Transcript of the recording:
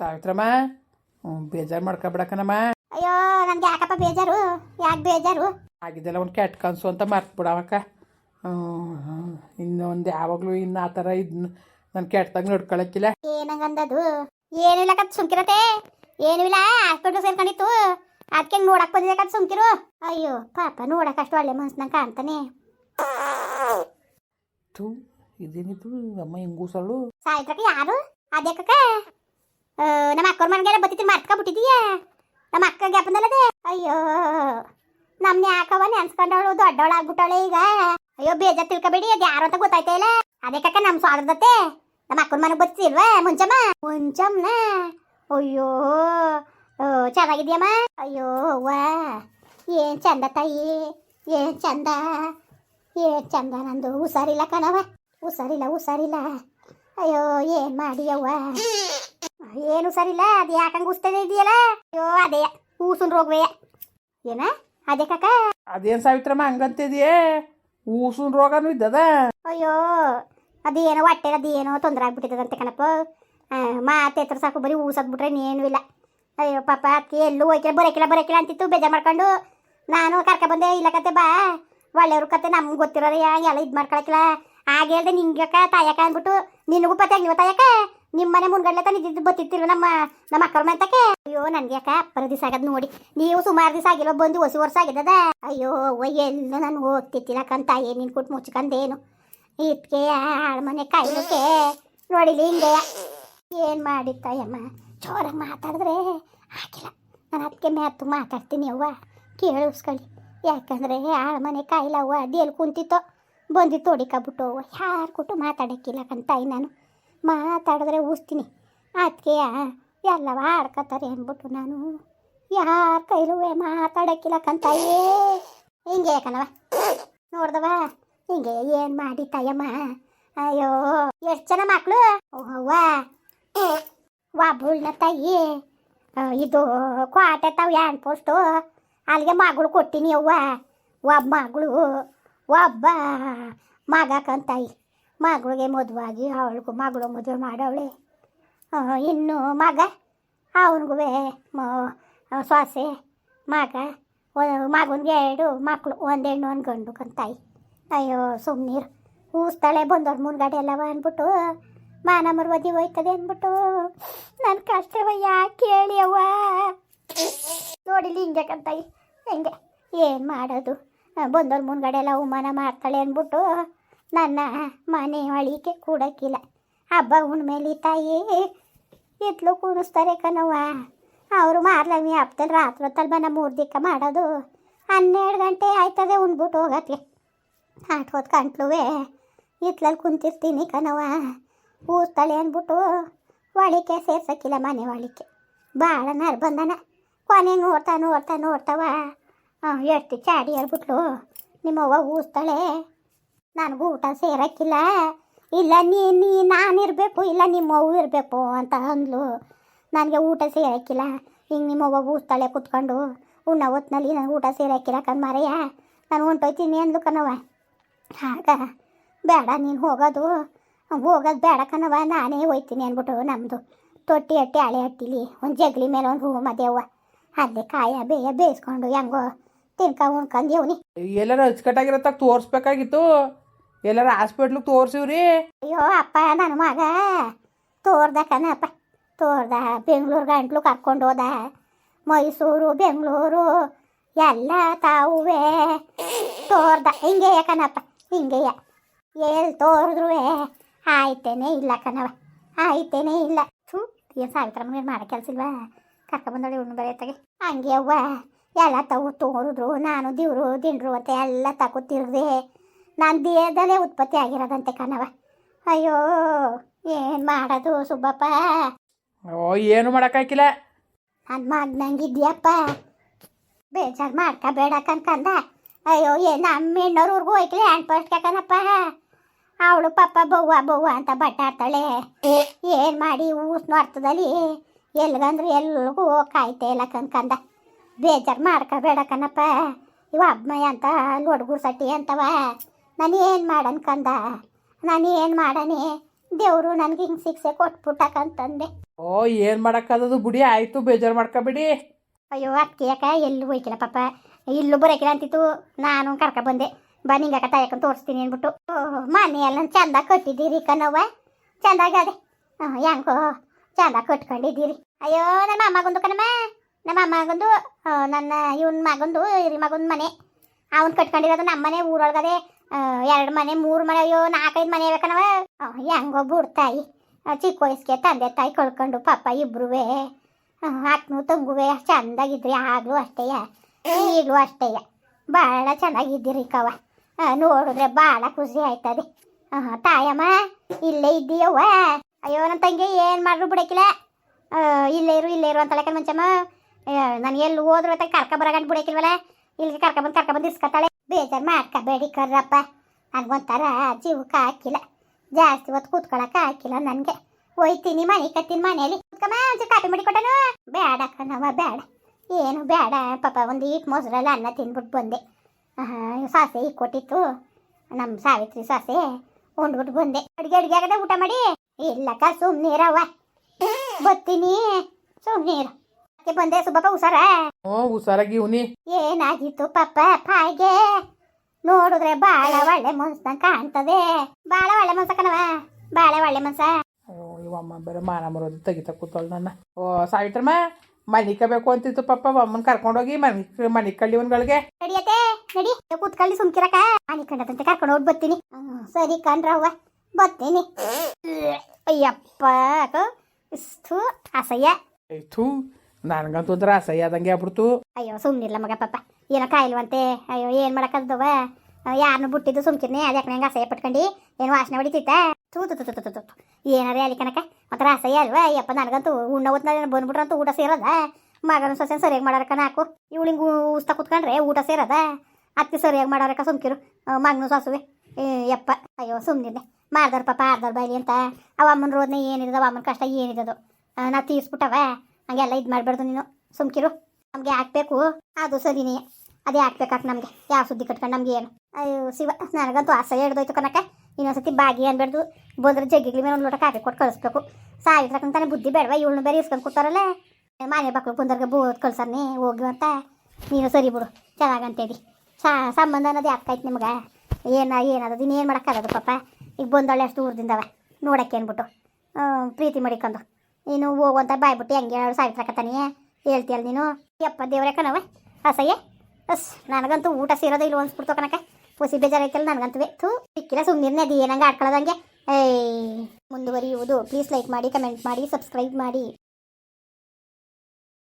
ಸಾವಿತ್ರಮ್ಮ? ಹ್ಞೂ ಬೇಜಾರು ಮಾಡ್ಕೊಬಿಡಕನಮ್ಮ ಅಯ್ಯೋ ನನ್ಗೆ ಯಾಕಪ್ಪ ಬೇಜಾರು? ಯಾಕೆ ಬೇಜಾರು? ಆಗಿದ್ದೆಲ್ಲ ಒಂದು ಕೆಟ್ಟ ಕನಸು ಅಂತ ಮರ್ತು ಬಿಡವಕ್ಕ ಇನ್ನೊಂದು ಯಾವಾಗಲೂ ಇನ್ನು ಆ ಥರ ಇದನ್ನ ನನ್ನ ಕೆಟ್ಟದಾಗ ನೋಡ್ಕೊಳಕ್ಕಿಲ್ಲ. ಏನಂಗಂದದು ಏನಿಲ್ಲ ಕತ್ ಸುಮ್ಕಿರತ್ತೆ. ಏನು ಇಲ್ಲ ಹಾಸ್ಪಿಟ್ಲ್ ಸೇರ್ಕೊಂಡಿತ್ತು. ಅದಕ್ಕೆ ನೋಡಕ್ ಬಂದಿದೆ ಕತ್ ಸುಮ್ಕಿರು. ಅಯ್ಯೋ ಪಾಪ ನೋಡಕ್ ಅಷ್ಟು ಒಳ್ಳೆ ಮನ್ಸ್ನಂಗೆ ಕಾಣ್ತಾನೆ. ಥೂ ಇದೇನಿದು? ಅಮ್ಮ ಹೆಂಗೂಸಳು ಸಾಯ್ತ್ರಕ್ಕೆ ಯಾರು? ಅದೇ ಕಕ್ಕ ನಮ್ಮ ಅಕ್ಕವ್ರ ಮನೆಗೆಲ್ಲ ಬತ್ತಿತ್ತು ಮರ್ತ್ಕೊಬಿಟ್ಟಿದೀಯ? ನಮ್ಮ ಅಕ್ಕ ಗ್ಯಾಪಂದಲ್ಲದೆ ಅಯ್ಯೋ, ನಮ್ನ ಯಾಕವ ನೆನ್ಸ್ಕೊಂಡವಳು ದೊಡ್ಡವಳು ಆಗ್ಬಿಟ್ಟವಳೆ ಈಗ. ಅಯ್ಯೋ ಬೇಜಾ ತಿಳ್ಕೊಬೇಡಿ, ಅದು ಯಾರು ಅಂತ ಗೊತ್ತಾಯ್ತಾ ಇಲ್ಲ. ಅದೇ ಕಕ್ಕ ನಮ್ಮ ಸ್ವಾದದತ್ತೆ ನಮ್ಮ ಅಕ್ಕನ ಮನೆಗೆ ಬತ್ತಿಲ್ವಾ ಮುಂಚಮ್ಮ? ಮುಂಚಮ್ನ ಅಯ್ಯೋ ಚೆನ್ನಾಗಿದ್ಯಮ್ಮ ಅಯ್ಯೋ ವಾ ಏನ್ ಚಂದ ತಾಯಿ, ಏನ್ ಚಂದ? ಏನ್ ಚಂದ ನಂದು? ಹುಷಾರಿಲ್ಲ ಕಣವ ಹುಷಾರಿಲ್ಲ ಹುಷಾರಿಲ್ಲ. ಅಯ್ಯೋ, ಏನ್ ಮಾಡಿಯವ್ವ ಏನು ಸರಿಲ್ಲ ಅದು ಯಾಕಂಗೆ ಉಸ್ತದೆ ಇದೆಯಲ್ಲ? ಅಯ್ಯೋ ಅದೇ ಊಸುನ್ ರೋಗವೇ ಏನ? ಅದೇ ಕಾಕ? ಅದೇನು ಸಾವಿತ್ರಮ್ಮ ಹಂಗಂತಿದೆಯೇ ಊಸುನ್ ರೋಗನೂ ಇದ್ದದ? ಅಯ್ಯೋ ಅದೇನೋ ಹೊಟ್ಟೆ ಅದೇನೋ ತೊಂದರೆ ಆಗ್ಬಿಟ್ಟಿದಂತೆ ಕಣಪ್ಪ. ಮಾತೆ ಹತ್ರ ಸಾಕು ಬರೀ ಊಸದ್ಬಿಟ್ರೆ ಇನ್ನೇನು ಇಲ್ಲ. ಅಯ್ಯೋ ಪಾಪ ಅದಕ್ಕೆ ಎಲ್ಲೂ ಹೋಯ್ಕಿಲ್ಲ ಬರೋಕಿಲ್ಲ ಬರೋಕಿಲ್ಲ ಅಂತಿತ್ತು ಬೇಜಾರು ಮಾಡ್ಕೊಂಡು. ನಾನು ಕರ್ಕ ಬಂದೆ ಇಲ್ಲ ಕತೆ ಬಾ. ಒಳ್ಳೆಯವ್ರ ಕತೆ ನಮ್ಗೆ ಗೊತ್ತಿರೋದು ಎಲ್ಲ ಇದು ಮಾಡ್ಕೊಳಕಿಲ್ಲ. ಹಾಗೆ ನಿಂಗೆ ಯಾಕ ತಾಯಕ ಅಂದ್ಬಿಟ್ಟು ನಿನಗೂ ಪತ್ತೆ ಹಂಗಿವ ತಾಯಕ ನಿಮ್ಮ ಮನೆ ಮುಂದ್ಗಡ್ಲೆ ತಾನೆ ಇದ್ದಿದ್ದು ಬತ್ತಿತ್ತಿಲ್ವ ನಮ್ಮ ನಮ್ಮ ಅಕ್ಕರ ಮಂತಕ್ಕೆ ಅಯ್ಯೋ, ನನ್ಗೆ ಯಾಕ ಅಪ್ಪರ ದಿವಸ ಆಗದ್ ನೋಡಿ. ನೀವು ಸುಮಾರು ದಿವಸ ಆಗಿಲ್ಲ ಬಂದು ಹೊಸ ವರ್ಷ ಆಗಿದ್ದದ? ಅಯ್ಯೋ ಎಲ್ಲೂ ನಾನು ಹೋಗ್ತಿತ್ತಿಲ್ಲ ಕಂತಾಯೇ ನಿನ್ ಕೊಟ್ಟು ಮುಚ್ಕಂದೇನು? ಇದಕ್ಕೆ ಹಾಳು ಮನೆ ಕಾಯ್ಲಿಕ್ಕೆ. ನೋಡಿಲಿ ಹಿಂಗೆ ಏನು ಮಾಡಿತ್ತಾಯಮ್ಮ ಜೋರಾಗಿ ಮಾತಾಡಿದ್ರೆ ಹಾಕಿಲ್ಲ. ನಾನು ಅದಕ್ಕೆ ಮ್ಯಾತು ಮಾತಾಡ್ತೀನಿ ಅವ್ವ. ಕೇಳಿಸ್ಕೊಳ್ಳಿ. ಯಾಕಂದ್ರೆ ಹಾಳು ಮನೆ ಕಾಯಿಲವ್ವ ಅದೇಲಿ ಕುಂತಿತ್ತೋ. ಬಂದಿತ್ತು, ಹೊಡಿಕಬಿಟ್ಟು ಅವ್ವ. ಯಾರು ಕೊಟ್ಟು ಮಾತಾಡೋಕ್ಕಿಲ್ಲ ಕಂತಾಯಿ ನಾನು. ಮಾತಾಡಿದ್ರೆ ಊಸ್ತೀನಿ ಅದಕ್ಕೆ ಎಲ್ಲ ಆಡ್ಕೊತಾರೆ ಅಂದ್ಬಿಟ್ಟು ನಾನು. ಯಾರ ಕೈಲುವೆ ಮಾತಾಡೋಕ್ಕಿಲ್ಲ ಕಂತಾಯೇ. ಹಿಂಗೆ ಕಣವ ನೋಡ್ದವ ಹಿಂಗೆ ಏನು ಮಾಡಿ ತಾಯಮ್ಮ? ಅಯ್ಯೋ, ಎಷ್ಟು ಜನ ಮಕ್ಕಳು ಓಹವ್ವಾ ವಾ ಬುಳ್ನ ತಾಯಿ. ಇದು ಕ್ವಾಟೆ ತಾವು ಹ್ಯಾಂಡ್ ಪೋಸ್ಟು? ಅಲ್ಲಿಗೆ ಮಗಳು ಕೊಟ್ಟಿನಿ ಅವ್ವ. ಒಬ್ಬ ಮಗಳು. ಒಬ್ಬ ಮಗ ಕಂತಾಯಿ. ಮಗಳಿಗೆ ಮದುವಾಗಿ ಅವಳಿಗೂ ಮಗಳು ಮದುವೆ ಮಾಡವಳೆ. ಇನ್ನು ಮಗ ಅವನಿಗೂ ಸೊಸೆ, ಮಗ ಮಗನಿಗೆ ಎರಡು ಮಕ್ಕಳು ಒಂದು ಹೆಣ್ಣು ಒಂದು ಗಂಡು ಕಂತಾಯಿ. ಅಯ್ಯೋ ಸುಮ್ಮನೀರು ಊಸ್ತಾಳೆ ಬಂದವ್ರ ಮುನ್ಗಡೆ ಎಲ್ಲವ ಅಂದ್ಬಿಟ್ಟು, ಮಾನ ಮರ್ವದಿ ಹೋಯ್ತದೆ ಅಂದ್ಬಿಟ್ಟು ನನ್ನ ಕಷ್ಟವ ಯಾಕೆ ಕೇಳಿ ಅವ್ವ. ನೋಡಿಲಿ ಹಿಂಗೆ ಕಂತಾಯಿ, ಹೆಂಗೆ, ಏನು ಮಾಡೋದು? ಬಂದವ್ರ ಮುನ್ಗಡೆ ಎಲ್ಲ ಅವಮಾನ ಮಾಡ್ತಾಳೆ ಅಂದ್ಬಿಟ್ಟು ನನ್ನ ಮನೆ ಒಳಿಕೆ ಕೂಡಕ್ಕಿಲ್ಲ. ಹಬ್ಬ ಹುಣ್ಮೇಲಿ ತಾಯಿ ಇತ್ಲು ಕೂಡಿಸ್ತಾರೆ ಕಣವ್ವ. ಅವರು ಮಾರ್ಲಮಿ ಹಬ್ಬದಲ್ಲಿ ರಾತ್ರಿ ಹೊತ್ತಲ್ಲಿ ಬನ್ನ ಮೂರು ಮಾಡೋದು ಹನ್ನೆರಡು ಗಂಟೆ ಆಯ್ತದೆ ಉಂಡ್ಬಿಟ್ಟು ಹೋಗತ್ತೆ ಆಟೋದ್ ಕಂಟ್ಲುವೆ ಇತ್ಲಲ್ಲಿ ಕುಂತಿರ್ತೀನಿ ಕಣವ ಊಸ್ತಾಳೆ ಅಂದ್ಬಿಟ್ಟು ಒಳಿಕೆ ಸೇರ್ಸಕ್ಕಿಲ್ಲ ಮನೆ ಒಳಿಕೆ ಭಾಳ ನರ್ ಬಂದನ ಕೊನೆ ನೋಡ್ತಾ ನೋಡ್ತಾ ನೋಡ್ತಾವ. ಎಷ್ಟು ಚಾಡಿ ಹೇಳ್ಬಿಟ್ಲು. ನಿಮ್ಮವ್ವ ಊಸ್ತಾಳೆ ನನಗೂ ಊಟ ಸೇರಕ್ಕಿಲ್ಲ. ಇಲ್ಲ, ನೀ ನೀ ನಾನಿರಬೇಕು ಇಲ್ಲ ನಿಮ್ಮವ್ವ ಇರಬೇಕು ಅಂತ ಅಂದ್ಲು. ನನಗೆ ಊಟ ಸೇರಕ್ಕಿಲ್ಲ. ಹಿಂಗೆ ನಿಮ್ಮವ್ವ ಊಸ್ತಾಳೆ ಕುತ್ಕೊಂಡು. ಉಣ್ಣ ಹೊತ್ನಲ್ಲಿ ನನಗೆ ಊಟ ಸೇರಕ್ಕಿಲ್ಲ ಕಣ್ಮಾರಯ್ಯ ನಾನು ಹೊಂಟೋಯ್ತೀನಿ ಅಂದ್ಲು ಕಣವ ಆಗ ಬೇಡ, ನೀನು ಹೋಗೋದು. ಹೋಗೋದು ಬೇಡ ಕಣವ ನಾನೇ ಹೋಯ್ತೀನಿ ಅಂದ್ಬಿಟ್ಟು ನಮ್ಮದು ತೊಟ್ಟಿ ಹಟ್ಟಿ, ಹಳೆ ಹಟ್ಟಿಲಿ, ಒಂದು ಜಗಲಿ ಮೇಲೆ ಒಂದು ರೂಮ್ ಅದೇವ ಅಲ್ಲೇ ಕಾಯ ಬೇಯ, ಬೇಯಿಸ್ಕೊಂಡು ಹೆಂಗೋ ತಿನ್ಕ ಉಣ್ಕೊಂಡು ಇವ್ನಿ ಎಲ್ಲಾರ ಅಚ್ಚುಕಟ್ಟಾಗಿರತ್ತಾಗ ತೋರಿಸ್ಬೇಕಾಗಿತ್ತು. ಎಲ್ಲಾರ ಹಾಸ್ಪಿಟ್ಲಿಗೆ ತೋರ್ಸಿವ್ರಿ. ಅಯ್ಯೋ ಅಪ್ಪ ನನ್ನ ಮಗ. ತೋರ್ದ ಕಣಪ್ಪ ತೋರ್ದ ಬೆಂಗಳೂರು ಗಂಟ್ಲು ಕರ್ಕೊಂಡು ಹೋದ. ಮೈಸೂರು ಬೆಂಗಳೂರು ಎಲ್ಲ ತಾವುವೇ. ತೋರ್ದ ಹಿಂಗೆಯ ಕಣಪ್ಪ ಹಿಂಗೆಯ. ಎಲ್ಲಿ ತೋರಿದ್ರು ಆಯ್ತೇನೆ ಇಲ್ಲ ಕಣವ ಆಯ್ತೇನೆ ಇಲ್ಲ. ಥೂ ಏನು ಸಾವಿತ್ರ ಮನೆ ಮಾಡೋ ಕೆಲಸ ಇಲ್ವಾ? ಕರ್ಕೊಂಬಂದಳಿ ಉಣ್ಣು ಬರೆಯತ್ತಾಗೆ ಹಂಗೆ ಅವ್ವ. ಎಲ್ಲ ತಗೋ ತೋರಿದ್ರು ನಾನು ದಿವ್ರು ದಿಂಡ್ರು ಅಂತ ಎಲ್ಲ ತಗೋ ತಿರ್ದೆ. ನಾನು ದೇಹದಲ್ಲೇ ಉತ್ಪತ್ತಿ ಆಗಿರೋದಂತೆ ಕಣವ ಅಯ್ಯೋ ಏನು ಮಾಡೋದು ಸುಬ್ಬಪ್ಪ. ಓ ಏನು ಮಾಡೋಕ್ಕಾಗಿಲ್ಲ ನನ್ನ ಮಗ್ನಂಗಿದ್ಯಪ್ಪ ಬೇಜಾರು ಮಾಡ್ಕೋಬೇಡ ಕನ್ಕಂದ ಅಯ್ಯೋ ಏ ನಮ್ಮ ಹೆಣ್ಣೋರ್ವರ್ಗೂ ಹೋಯ್ಕಲಿ ಹ್ಯಾಂಡ್ ಪೋಸ್ಟ್ ಕಣಪ್ಪ ಅವಳು ಪಾಪ ಬವ್ವ ಬವ್ವ ಅಂತ ಬಟ್ಟಾಡ್ತಾಳೆ. ಏನು ಮಾಡಿ ಊಸ್ ನೋಡ್ತದಲ್ಲಿ ಎಲ್ಗಂದ್ರೆ ಎಲ್ರಿಗೂ ಕಾಯ್ತಾ ಇಲ್ಲ ಕನ್ಕಂದ ಬೇಜಾರು ಮಾಡ್ಕೋಬೇಡ ಕಣಪ್ಪ ಇವ ಅಬ್ಮಯ ಅಂತ ಲೋಡ್ಗುರ್ ಸಟ್ಟಿ ಅಂತವ. ನಾನು ಏನು ಮಾಡನ್ ಕಂದ? ನಾನು ಏನು ಮಾಡನಿ? ದೇವರು ನನಗೆ ಹಿಂಗೆ ಶಿಕ್ಷೆ ಕೊಟ್ಬಿಟ್ಟಕಂತಂದೆ. ಓ ಏನು ಮಾಡೋಕ್ಕಾಗದು ಬಿಡಿ ಆಯಿತು ಬೇಜಾರು ಮಾಡ್ಕೊಬಿಡಿ ಅಯ್ಯೋ ಅಕ್ಕಿ ಯಾಕ ಎಲ್ಲೂ ಹೋಯ್ಕಿಲ್ಲ ಪಾಪ. ಇಲ್ಲೂ ಬರೋಕಿಲ್ಲ ಅಂತಿತ್ತು. ನಾನು ಕರ್ಕ ಬಂದೆ. ಬಾ ನಿಂಗಾಕ ತಾಯಕಂತ ತೋರಿಸ್ತೀನಿ ಅಂದ್ಬಿಟ್ಟು. ಓ ಮನೆ ಎಲ್ಲ ಚಂದ ಕಟ್ಟಿದ್ದೀರಿ ಕಣವ್ವ. ಚಂದಾಗದೆ ಹಾಂ ಹೆಂಗೋ ಚಂದ ಕಟ್ಕೊಂಡಿದ್ದೀರಿ. ಅಯ್ಯೋ ನಮ್ಮ ಅಮ್ಮಗೊಂದು ಕಣಮ್ಮ. ನಮ್ಮ ಅಮ್ಮಗೊಂದು ನನ್ನ ಇವನ್ ಮಗಂದು, ಇವ್ರ ಮಗನ ಮನೆ. ಅವನ್ ಕಟ್ಕೊಂಡಿರೋದು ನಮ್ಮ ಮನೆ, ಊರೊಳಗದೆ ಎರಡು ಮನೆ, ಮೂರು ಮನೆ, ಅಯ್ಯೋ, ನಾಲ್ಕೈದು ಮನೆ ಬೇಕನವ. ಹೆಂಗೋ ಬುಡ್ತಾಯಿ ಚಿಕ್ಕ ವಯಸ್ಸಿಗೆ ತಂದೆ ತಾಯಿ ಕಳ್ಕೊಂಡು ಪಾಪ ಇಬ್ರುವೆ. ಅಕ್ಕನು ತಂಗುವೆ ಚಂದಾಗಿದ್ರಿ, ಆಗ್ಲೂ ಅಷ್ಟೇಯ ಈಗಲೂ ಅಷ್ಟೇಯ ಭಾಳ ಚೆನ್ನಾಗಿದ್ದೀರಿ ಕವ ನೋಡಿದ್ರೆ ಭಾಳ ಖುಷಿ ಆಯ್ತದೆ. ತಾಯಮ್ಮ, ಇಲ್ಲೇ ಇದ್ದೀಯವ್ವ. ಅಯ್ಯೋ ನನ್ನ ತಂಗಿ ಏನು ಮಾಡ್ರು ಬಿಡಕ್ಕಿಲ್ಲ ಇಲ್ಲೇ ಇರು ಇಲ್ಲೇ ಇರು ಅಂತಳಕ ಮುಂಚಮ್ಮ ನಾನು ಎಲ್ಲಿ ಹೋದ್ರು ಅಂತ ಕರ್ಕ ಬರಗಂಟ್ ಬಿಡಕಿಲ್ವಲ್ಲ ಇಲ್ಲಿಗೆ ಕರ್ಕ ಬಂದು ಕರ್ಕ ಬಂದು ಇಸ್ಕೊತಾಳೆ. ಬೇಜಾರು ಮಾಡ್ಕೋಬೇಡಿ ಕರ್ರಪ್ಪ. ನನಗೊಂಥರ ಜೀವಕ್ಕೆ ಹಾಕಿಲ್ಲ. ಜಾಸ್ತಿ ಹೊತ್ತು ಕೂತ್ಕೊಳಕ್ಕೆ ಹಾಕಿಲ್ಲ ನನಗೆ. ಹೋಯ್ತೀನಿ ಮನೆ ಕತ್ತೀನಿ ಮನೆಯಲ್ಲಿ. ಕುತ್ಕಮ್ಮ ಒಂಚೂರು ಕಾಫಿ ಮಾಡಿ ಕೊಟ್ಟನು ಬೇಡ ಕಣವ ಬೇಡ ಏನು ಬೇಡ ಪಾಪ ಒಂದು ಈಟ್ ಮೊಸರೆಲ್ಲ ಅನ್ನ ತಿಂದ್ಬಿಟ್ಟು ಬಂದೆ. ಸಾಸೆ ಈಗ ಕೊಟ್ಟಿತ್ತು. ನಮ್ಮ ಸಾವಿತ್ರಿ ಸಾಸೆ ಉಂಡ್ಬಿಟ್ಟು ಬಂದೆ. ಅಡುಗೆ ಅಡುಗೆ ಆಗದೆ ಊಟ ಮಾಡಿ. ಇಲ್ಲಕ್ಕ ಸುಮ್ಮನಿರವ್ವ ಬತ್ತೀನಿ. ಸುಮ್ಮನಿರು ಬಂದೆ ಸುಬ್ಬಪ್ಪ ಹುಷಾರ? ಓ ಹುಷಾರಾಗಿ ಇವನಿ ಏನಾಗಿತ್ತು ಪಪ್ಪ ಪಾಯ್ಗೆ ನೋಡಿದ್ರೆ ಬಾಳ ಒಳ್ಳೆ ಮನ್ಸ ಕಾಣ್ತದೆ. ಬಾಳ ಒಳ್ಳೆ ಮನ್ಸ ಕಣವ ಬಾಳ ಒಳ್ಳೆ ಮನ್ಸ. ಓ ಇವಮ್ಮ ಬೇರೆ ಮಾನ ಮರೋದು ತೆಗಿತಾ ಕೂತಳು ನನ್ನ. ಓ ಸಾವಿತ್ರಮ್ಮ ಮನಿಕಬೇಕು ಅಂತಿತ್ತು ಪಾಪ ಅಮ್ಮನ್ ಕರ್ಕೊಂಡೋಗಿ ಮನಿ ಮನಿ ಕಳ್ಳಿ ಒಂದ್ಗಳಿಗೆ ನಡಿಯತ್ತೆ ನಡಿ. ಕೂತ್ಕೊಳ್ಳಿ ಸುಮ್ಕಿರಕ ಮನಿ ಕಂಡದಂತೆ ಕರ್ಕೊಂಡು ಹೋಗಿ ಬರ್ತೀನಿ. ಸರಿ ಕಣ್ರವ್ವ ಬರ್ತೀನಿ. ಅಯ್ಯಪ್ಪ ಇಷ್ಟು ಅಸಹ್ಯ. ಆಯ್ತು ನನಗಂತೂ ಒಂಥರ ಅಸಹ್ಯ ಆದಂಗೆ ಆಗ್ಬಿಡ್ತು. ಅಯ್ಯೋ ಸುಮ್ಮನಿಲ್ಲ ಮಗ ಪಾಪ. ಏನೋ ಕಾಯಿಲ್ವಂತೆ. ಅಯ್ಯೋ, ಏನು ಮಾಡಕ್ಕದ್ದವ ಯಾರನ್ನು ಬಿಟ್ಟಿದ್ದು ಸುಮ್ಕಿರ್ನೆ. ಅದಕ್ಕೆ ನಂಗೆ ಅಸಹ್ಯ ಪಟ್ಕೊಂಡು? ಏನು ವಾಸನೆ ಹೊಡಿತಿತ್ತ ತೂ ತು ತು ತು ತು ಅಲ್ಲಿ ಕನಕ ಒಂಥರ ಅಸಹ್ಯ ಅಲ್ವಾ? ಅಯ್ಯಪ್ಪ, ನನಗಂತೂ ಉಣ್ಣ ಹೊತ್ನ ಬಂದ್ಬಿಟ್ರಂತೂ ಊಟ ಸೇರದ ಮಗನ ಸೊಸೆ ಸರಿಯಾಗಿ ಮಾಡೋರಕ್ಕ ನಾಕು ಇವಳಿಂಗ್ ಉಸ್ತಾ ಕುತ್ಕೊಂಡ್ರೆ ಊಟ ಸೇರದ ಅತ್ತಿ ಸರಿಯಾಗಿ ಮಾಡಾರಕ್ಕ ಸುಮ್ಕಿರು. ಮಗನ ಸೊಸುವೆ. ಯಪ್ಪ. ಅಯ್ಯೋ ಸುಮ್ನಿರ್ನೆ ಮಾಡ್ದವ್ರ ಪಾಪ ಆರ್ದವ್ರ ಬೈಲಿ ಅಂತ. ಅವ ಅಮ್ಮನ ರೋದ್ನ ಅವಮ್ಮನ ಅಮ್ಮನ ಕಷ್ಟ ಏನಿದ್ದದು ನಾ ತೀರ್ಸ್ಬಿಟ್ಟವ. ಹಂಗೆಲ್ಲ ಇದು ಮಾಡಬಾರ್ದು ನೀನು. ಸುಮ್ಕಿರು. ನಮಗೆ ಹಾಕ್ಬೇಕು. ಅದು ಸರಿನೇ. ಅದೇ ಹಾಕ್ಬೇಕಾಕ್ ನಮಗೆ. ಯಾವ ಸುದ್ದಿ ಕಟ್ಕೊಂಡು ನಮ್ಗೆ ಏನು? ಅಯ್ಯೋ ಶಿವ, ನನಗಂತೂ ಆಸೆ ಹಿಡ್ದೋಯ್ತು ಕನಕ ಇನ್ನೊಂದ್ಸತಿ ಬಾಗಿ ಅನ್ಬಾರ್ದು ಬಂದ್ರೆ ಜಗ್ಗಿಗ್ಲಿ ಮೇಲೆ ಒಂದು ಲೋಟ ಕಾಫಿ ಕೊಟ್ಟು ಕಳಿಸ್ಬೇಕು. ಸಾವಿತ್ರಕ್ಕಂತಾನೆ ಬುದ್ಧಿ ಬೇಡವಾ? ಇವಳನ್ನ ಬೇರೆ ಇಸ್ಕೊಂಡು ಕೂತಾರಲ್ಲ. ಮನೆ ಮಕ್ಳು ಬಂದವ್ರಿಗೆ ಬೋದ್ ಕಳ್ಸರ್ನಿ ಹೋಗಿ ಅಂತ. ನೀನು ಸರಿ ಬಿಡು. ಚೆನ್ನಾಗಂತೇಳಿ ಸಾ, ಸಂಬಂಧ ಅನ್ನೋದು ಯಾಕಾಯ್ತು ನಿಮ್ಗೆ? ಏನ ಏನದು ಇನ್ನೇನು ಮಾಡೋಕ್ಕಾಗದು ಪಾಪ? ಈಗ ಬಂದಳೆ ಅಷ್ಟು ದೂರದಿಂದವ ನೋಡಕ್ಕೆ ಅಂದ್ಬಿಟ್ಟು ಪ್ರೀತಿ ಮಾಡಿಕೊಂಡು ನೀನು ಹೋಗುವಂತ ಬಾಯ್ಬಿಟ್ಟು ಹೆಂಗೆ ಹೇಳು ಸಾವಿತ್ರಕತ್ತಾನೆ ಹೇಳ್ತೀಯಲ್ಲ ನೀನು? ಯಪ್ಪ ದೇವ್ರೆ ಕಣವ ಅಸಯ್ಯ ಅಸ್, ನನಗಂತೂ ಊಟ ಸೇರೋದು ಇಲ್ಲ ಅನ್ಸ್ಬಿಡ್ತು ಕಣಕ ಪುಸಿ ಬೇಜಾರೈತಲ್ಲ ನನಗಂತೂ. ಥೂ, ಸಿಕ್ಕಿಲ್ಲ ಸುಮ್ಮನೆ ಅದು ಏನಂಗೆ ಆಡ್ಕೊಳ್ಳೋದಂಗೆ. ಏಯ್, ಮುಂದುವರಿಯುವುದು. ಪ್ಲೀಸ್ ಲೈಕ್ ಮಾಡಿ ಕಮೆಂಟ್ ಮಾಡಿ ಸಬ್ಸ್ಕ್ರೈಬ್ ಮಾಡಿ.